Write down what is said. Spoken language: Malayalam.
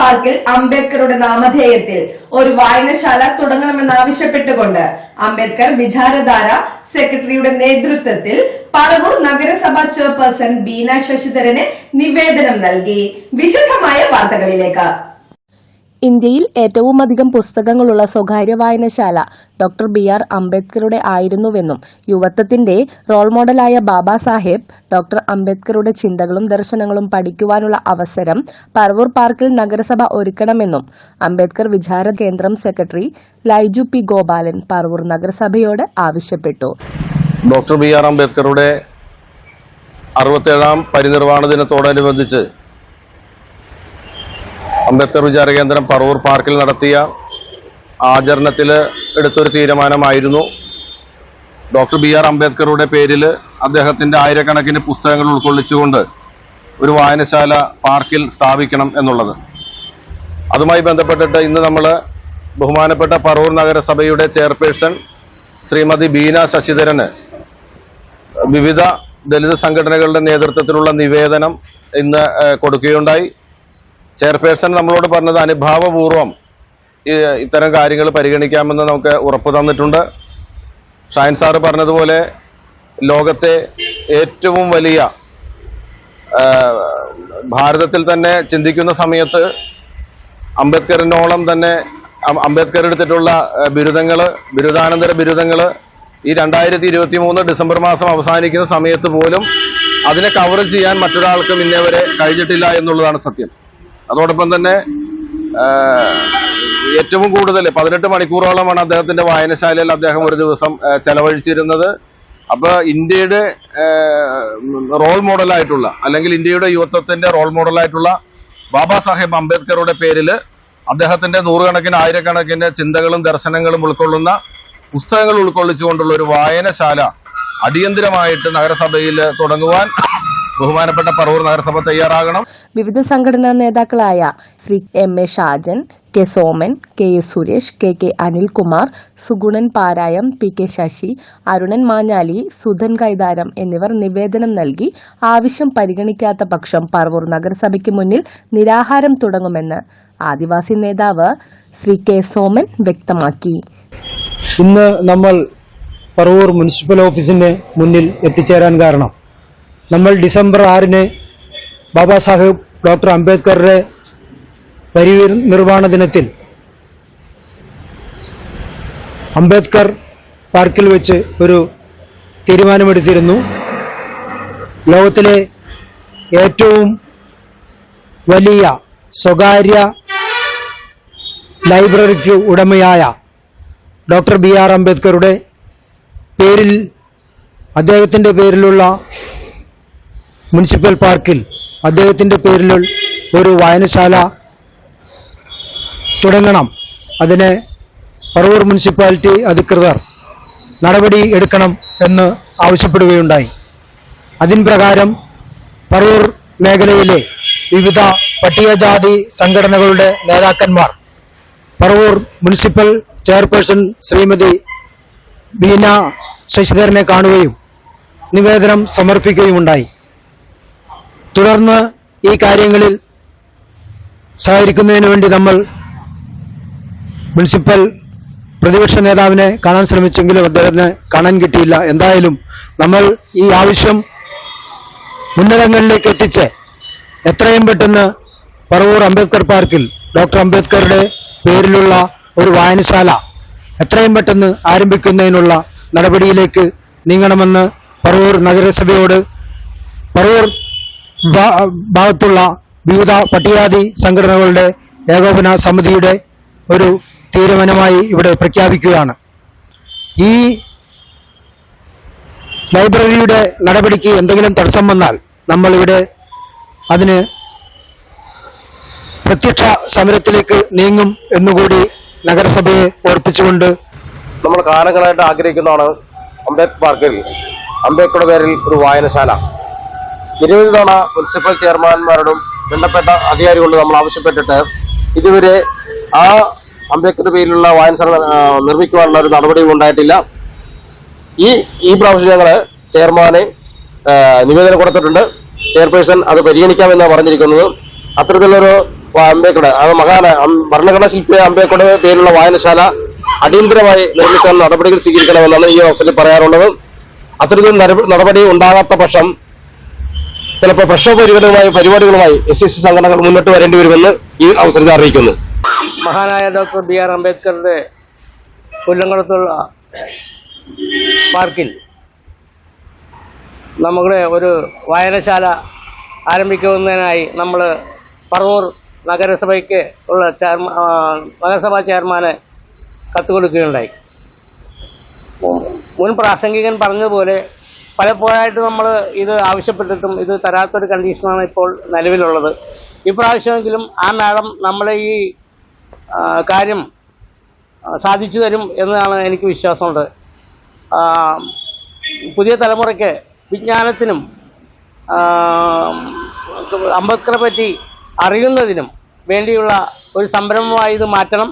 പാർക്കിൽ അംബേദ്കറുടെ നാമധേയത്തിൽ ഒരു വായനശാല തുടങ്ങണമെന്നാവശ്യപ്പെട്ടുകൊണ്ട് അംബേദ്കർ വിചാരധാര സെക്രട്ടറിയുടെ നേതൃത്വത്തിൽ പറവൂർ നഗരസഭാ ചെയർപേഴ്സൺ ബീന ശശിധരന് നിവേദനം നൽകി. വിശദമായ വാർത്തകളിലേക്ക്. ഇന്ത്യയിൽ ഏറ്റവുമധികം പുസ്തകങ്ങളുള്ള സ്വകാര്യ വായനശാല ഡോക്ടർ ബി ആർ അംബേദ്കറുടെ ആയിരുന്നുവെന്നും യുവത്വത്തിന്റെ റോൾ മോഡലായ ബാബാ സാഹേബ് ഡോക്ടർ അംബേദ്കറുടെ ചിന്തകളും ദർശനങ്ങളും പഠിക്കുവാനുള്ള അവസരം പറവൂർ പാർക്കിൽ നഗരസഭ ഒരുക്കണമെന്നും അംബേദ്കർ വിചാര കേന്ദ്രം സെക്രട്ടറി ലൈജു പി ഗോപാലൻ പറവൂർ നഗരസഭയോട് ആവശ്യപ്പെട്ടു. ഡോക്ടർ ബി ആർ അംബേദ്കറുടെ അറുപത്തേഴാം പരിനിർവാണ ദിനത്തോടനുബന്ധിച്ച് അംബേദ്കർ വിചാരകേന്ദ്രം പറവൂർ പാർക്കിൽ നടത്തിയ ആചരണത്തിൽ എടുത്തൊരു തീരുമാനമായിരുന്നു. ഡോക്ടർ ബി ആർ അംബേദ്കറുടെ പേരിൽ അദ്ദേഹത്തിന്റെ ആയിരക്കണക്കിന് പുസ്തകങ്ങൾ ഉൾക്കൊള്ളിച്ചുകൊണ്ട് ഒരു വായനശാല പാർക്കിൽ സ്ഥാപിക്കണം എന്നുള്ളത്. അതുമായി ബന്ധപ്പെട്ടിട്ട് ഇന്ന് നമ്മൾ ബഹുമാനപ്പെട്ട പറവൂർ നഗരസഭയുടെ ചെയർപേഴ്സൺ ശ്രീമതി ബീന ശശിധരന് വിവിധ ദലിത് സംഘടനകളുടെ നേതൃത്വത്തിലുള്ള നിവേദനം ഇന്ന് കൊടുക്കുകയുണ്ടായി. ചെയർപേഴ്സൺ നമ്മളോട് പറഞ്ഞത് അനുഭാവപൂർവം ഇത്തരം കാര്യങ്ങൾ പരിഗണിക്കാമെന്ന് നമുക്ക് ഉറപ്പ് തന്നിട്ടുണ്ട്. ഷൈൻ സാറ് പറഞ്ഞതുപോലെ ലോകത്തെ ഏറ്റവും വലിയ ഭാരതത്തിൽ തന്നെ ചിന്തിക്കുന്ന സമയത്ത് അംബേദ്കറിനോളം തന്നെ അംബേദ്കർ എടുത്തിട്ടുള്ള ബിരുദങ്ങൾ ബിരുദാനന്തര ബിരുദങ്ങൾ ഈ രണ്ടായിരത്തി ഇരുപത്തി മൂന്ന് ഡിസംബർ മാസം അവസാനിക്കുന്ന സമയത്ത് പോലും അതിനെ കവർ ചെയ്യാൻ മറ്റൊരാൾക്കും ഇന്നേ വരെ കഴിഞ്ഞിട്ടില്ല എന്നുള്ളതാണ് സത്യം. അതോടൊപ്പം തന്നെ ഏറ്റവും കൂടുതൽ പതിനെട്ട് മണിക്കൂറോളമാണ് അദ്ദേഹത്തിന്റെ വായനശാലയിൽ അദ്ദേഹം ഒരു ദിവസം ചെലവഴിച്ചിരുന്നത്. അപ്പൊ ഇന്ത്യയുടെ റോൾ മോഡലായിട്ടുള്ള അല്ലെങ്കിൽ ഇന്ത്യയുടെ യുവത്വത്തിന്റെ റോൾ മോഡലായിട്ടുള്ള ബാബാ സാഹേബ് അംബേദ്കറുടെ പേരിൽ അദ്ദേഹത്തിന്റെ നൂറുകണക്കിന് ആയിരക്കണക്കിന് ചിന്തകളും ദർശനങ്ങളും ഉൾക്കൊള്ളുന്ന പുസ്തകങ്ങൾ ഉൾക്കൊള്ളിച്ചുകൊണ്ടുള്ള ഒരു വായനശാല അടിയന്തിരമായിട്ട് നഗരസഭയിൽ തുടങ്ങുവാൻ ബഹുമാനപ്പെട്ട പറവൂർ നഗരസഭ തയ്യാറാകണം. വിവിധ സംഘടനാ നേതാക്കളായ Shri M A Shajan K Soman K S Suresh K K Anilkumar Sugunan Parayam P K Sasi Arunan Manjali Sudhan Kaitharam എന്നിവർ നിവേദനം നൽകി ആവശ്യം പരിഗണിക്കാത്ത പക്ഷം പറവൂർ നഗരസഭയ്ക്ക് മുന്നിൽ നിരാഹാരം തുടങ്ങുമെന്ന് ആദിവാസി നേതാവ് ശ്രീ കെ സോമൻ വ്യക്തമാക്കി. ഇന്ന് നമ്മൾ പറവൂർ മുനിസിപ്പൽ ഓഫീസിന്റെ മുന്നിൽ എത്തിച്ചേരാൻ കാരണം നമ്മൾ ഡിസംബർ ആറിന് ബാബാ സാഹേബ് ഡോക്ടർ അംബേദ്കറുടെ പരിനിർവാണ ദിനത്തിൽ അംബേദ്കർ പാർക്കിൽ വെച്ച് ഒരു തീരുമാനമെടുത്തിരുന്നു. ലോകത്തിലെ ഏറ്റവും വലിയ സ്വകാര്യ ലൈബ്രറിക്ക് ഉടമയായ ഡോക്ടർ ബി ആർ അംബേദ്കറുടെ പേരിൽ അദ്ദേഹത്തിന്റെ പേരിലുള്ള മുനിസിപ്പൽ പാർക്കിൽ അദ്ദേഹത്തിന്റെ പേരിൽ ഒരു വായനശാല തുടങ്ങണം. അതിനെ പറവൂർ മുനിസിപ്പാലിറ്റി അധികൃതർ നടപടി എടുക്കണം എന്ന് ആവശ്യപ്പെടുകയുണ്ടായി. അതിൻ പ്രകാരം പറവൂർ മേഖലയിലെ വിവിധ പട്ടികജാതി സംഘടനകളുടെ നേതാക്കന്മാർ പറവൂർ മുനിസിപ്പൽ ചെയർപേഴ്സൺ ശ്രീമതി ബീന ശശിധരനെ കാണുകയും നിവേദനം സമർപ്പിക്കുകയുമുണ്ടായി. തുടർന്ന് ഈ കാര്യങ്ങളിൽ സഹകരിക്കുന്നതിന് വേണ്ടി നമ്മൾ മുനിസിപ്പൽ പ്രതിപക്ഷ നേതാവിനെ കാണാൻ ശ്രമിച്ചെങ്കിലും അദ്ദേഹത്തിന് കാണാൻ കിട്ടിയില്ല. എന്തായാലും നമ്മൾ ഈ ആവശ്യം ഉന്നതങ്ങളിലേക്ക് എത്തിച്ച് എത്രയും പെട്ടെന്ന് പറവൂർ അംബേദ്കർ പാർക്കിൽ ഡോക്ടർ അംബേദ്കറുടെ പേരിലുള്ള ഒരു വായനശാല എത്രയും പെട്ടെന്ന് ആരംഭിക്കുന്നതിനുള്ള നടപടിയിലേക്ക് നീങ്ങണമെന്ന് പറവൂർ നഗരസഭയോട് പറവൂർ ഭാഗത്തുള്ള വിവിധ പട്ടികജാതി സംഘടനകളുടെ ഏകോപന സമിതിയുടെ ഒരു തീരുമാനമായി ഇവിടെ പ്രഖ്യാപിക്കുകയാണ്. ഈ ലൈബ്രറിയുടെ നടപടിക്ക് എന്തെങ്കിലും തടസ്സം വന്നാൽ നമ്മളിവിടെ അതിന് പ്രത്യക്ഷ സമരത്തിലേക്ക് നീങ്ങും എന്നുകൂടി നഗരസഭയെ ഓർപ്പിച്ചുകൊണ്ട് നമ്മൾ കാലങ്ങളായിട്ട് ആഗ്രഹിക്കുന്നതാണ് അംബേദ്കർ പാർക്കിൽ. അംബേദ്കറുടെ പേരിൽ ഒരു വായനശാല. നിരവധി തവണ മുനിസിപ്പൽ ചെയർമാൻമാരോടും ബന്ധപ്പെട്ട അധികാരികളോട് നമ്മൾ ആവശ്യപ്പെട്ടിട്ട് ഇതുവരെ ആ അംബേദ്കറുടെ പേരിലുള്ള വായനശാല നിർമ്മിക്കുവാനുള്ള ഒരു നടപടിയും ഉണ്ടായിട്ടില്ല. ഈ ഈ പ്രാവശ്യം ഞങ്ങൾ ചെയർമാനെ നിവേദനം കൊടുത്തിട്ടുണ്ട്. ചെയർപേഴ്സൺ അത് പരിഗണിക്കാമെന്നാണ് പറഞ്ഞിരിക്കുന്നത്. അത്തരത്തിലൊരു അംബേദ്കറുടെ അത് മഹാന ഭരണഘടനാ ശില്പിയായ അംബേദ്കറുടെ പേരിലുള്ള വായനശാല അടിയന്തരമായി നിർമ്മിക്കാൻ നടപടികൾ സ്വീകരിക്കണമെന്നാണ് ഈ അവസരത്തിൽ പറയാറുള്ളത്. അത്തരത്തിൽ നടപടി ഉണ്ടാകാത്ത പക്ഷം ചിലപ്പോൾ പ്രക്ഷോഭപരികളുമായി പരിപാടികളുമായി എസ് എസ് സംഘടനകൾ മുന്നോട്ട് വരേണ്ടി വരുമെന്ന് ഈ അവസരത്തിൽ അറിയിക്കുന്നു. മഹാനായ ഡോക്ടർ ബി ആർ അംബേദ്കറുടെ പുല്ലങ്കുളത്തുള്ള പാർക്കിൽ നമ്മുടെ ഒരു വായനശാല ആരംഭിക്കുന്നതിനായി നമ്മൾ പറവൂർ നഗരസഭയ്ക്ക് ഉള്ള ചെയർമാ നഗരസഭാ ചെയർമാന് കത്ത് കൊടുക്കുകയുണ്ടായി. മുൻ പ്രാസംഗികൻ പറഞ്ഞതുപോലെ പലപ്പോഴായിട്ട് നമ്മൾ ഇത് ആവശ്യപ്പെട്ടിട്ടും ഇത് തരാത്തൊരു കണ്ടീഷനാണ് ഇപ്പോൾ നിലവിലുള്ളത്. ഇപ്രാവശ്യമെങ്കിലും ആ മാഡം നമ്മളെ ഈ കാര്യം സാധിച്ചു തരും എന്നാണ് എനിക്ക് വിശ്വാസമുണ്ട്. പുതിയ തലമുറയ്ക്ക് വിജ്ഞാനത്തിനും അംബേദ്കറെ പറ്റി അറിയുന്നതിനും വേണ്ടിയുള്ള ഒരു സംരംഭമായി ഇത് മാറ്റണം.